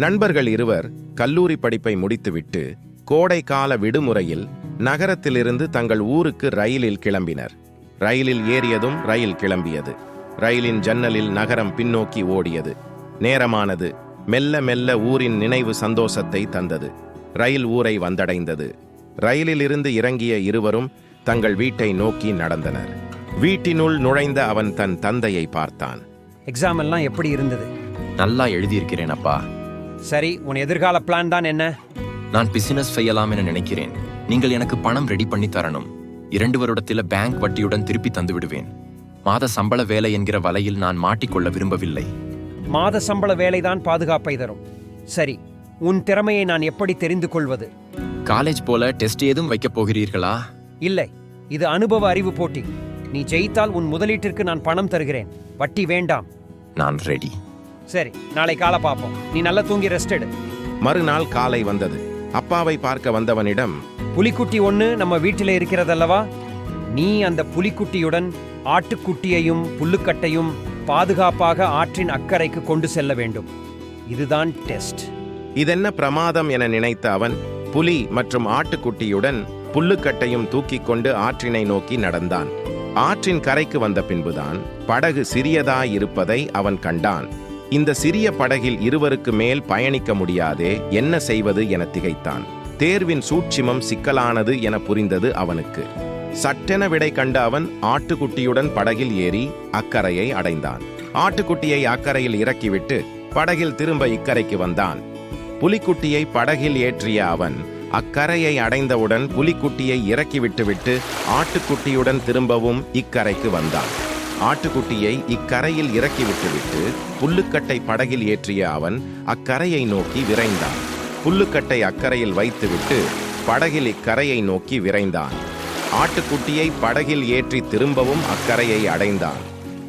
நண்பர்கள் இருவர் கல்லூரி படிப்பை முடித்துவிட்டு கோடைக்கால விடுமுறையில் நகரத்திலிருந்து தங்கள் ஊருக்கு ரயிலில் கிளம்பினர். ரயிலில் ஏறியதும் ரயில் கிளம்பியது. ரயிலின் ஜன்னலில் நகரம் பின்னோக்கி ஓடியது. நேரமானது மெல்ல மெல்ல ஊரின் நினைவு சந்தோஷத்தை தந்தது. ரயில் ஊரை வந்தடைந்தது. ரயிலிலிருந்து இறங்கிய இருவரும் தங்கள் வீட்டை நோக்கி நடந்தனர். வீட்டினுள் நுழைந்த அவன் தன் தந்தையை பார்த்தான். எக்ஸாம் எல்லாம் எப்படி இருந்தது? நல்லா எழுதியிருக்கிறேன் அப்பா. சரி உன் எதிர்கால பிளான் தான் என்ன? நான் பிசினஸ் செய்யலாம் என நினைக்கிறேன். நீங்கள் எனக்கு பணம் ரெடி பண்ணி தரணும். இரண்டு வருடத்தில பேங்க் வட்டியுடன் திருப்பி தந்து விடுவேன். மாத சம்பள வேலை என்கிற வலையில் நான் மாட்டிக்கொள்ள விரும்பவில்லை. மாத சம்பள வேலைதான் பாதுகாப்பை தரும். சரி உன் திறமையை நான் எப்படி தெரிந்து கொள்வது? காலேஜ் போல டெஸ்ட் ஏதும் வைக்கப் போகிறீர்களா? இல்லை இது அனுபவ அறிவு போட்டி. நீ ஜெயித்தால் உன் முதலீட்டிற்கு நான் பணம் தருகிறேன். வட்டி வேண்டாம். நான் ரெடி சரி நாளை காலை பார்ப்போம். நீ நல்லா தூங்கி ரெஸ்ட் எடு. மறுநாள் காலை வந்தது. அப்பாவை பார்க்க வந்தவனிடம் புலிக்குட்டி ஒன்று நம்ம வீட்டில் இருக்கிறதல்லவா? நீ அந்த புலிக்குட்டியுடன் ஆட்டுக்குட்டியையும் புல்லுக்கட்டையும் பாதுகாப்பாக ஆற்றின் அக்கறைக்கு கொண்டு செல்ல வேண்டும். இதுதான் டெஸ்ட் இதென்ன பிரமாதம் என நினைத்த அவன் புலி மற்றும் ஆட்டுக்குட்டியுடன் புல்லுக்கட்டையும் தூக்கிக் கொண்டு ஆற்றினை நோக்கி நடந்தான். ஆற்றின் கரைக்கு வந்த பின்புதான் படகு சிறியதாயிருப்பதை அவன் கண்டான். இந்த சிறிய படகில் இருவருக்கு மேல் பயணிக்க முடியாதே என்ன செய்வது என திகைத்தான். தேர்வின் சூட்சிமம் சிக்கலானது என புரிந்தது அவனுக்கு. சட்டென விடை கண்ட அவன் ஆட்டுக்குட்டியுடன் படகில் ஏறி அக்கரையை அடைந்தான். ஆட்டுக்குட்டியை அக்கரையில் இறக்கிவிட்டு படகில் திரும்ப இக்கரைக்கு வந்தான். புலிக்குட்டியை படகில் ஏற்றிய அவன் அக்கரையை அடைந்தவுடன் புலிக்குட்டியை இறக்கிவிட்டுவிட்டு ஆட்டுக்குட்டியுடன் திரும்பவும் இக்கரைக்கு வந்தான். ஆட்டுக்குட்டியை இக்கரையில் இறக்கிவிட்டுவிட்டு புல்லுக்கட்டை படகில் ஏற்றிய அவன் அக்கரையை நோக்கி விரைந்தான். புல்லுக்கட்டை அக்கரையில் வைத்துவிட்டு படகில் இக்கரையை நோக்கி விரைந்தான். ஆட்டுக்குட்டியை படகில் ஏற்றி திரும்பவும் அக்கரையை அடைந்தான்.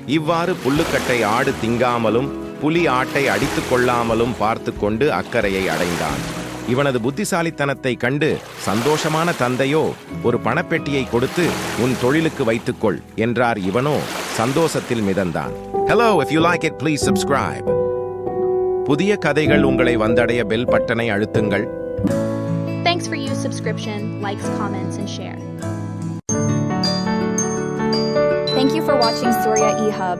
இவ்வாறு புல்லுக்கட்டை ஆடு திங்காமலும் புலி ஆட்டை அடித்து கொள்ளாமலும் பார்த்து கொண்டு அக்கரையை அடைந்தான். இவனது புத்திசாலித்தனத்தை கண்டு சந்தோஷமான தந்தையோ ஒரு பணப்பெட்டியை கொடுத்து உன் தொழிலுக்கு வைத்துக்கொள் என்றார் இவனோ. சந்தோஷத்தில் மிதந்தான் hello if you like it please subscribe புதிய கதைகள் உங்களை வந்தடைய பெல் பட்டனை அழுத்துங்கள் Thanks for your subscription, likes, comments, and share. Thank you for watching Surya eHub.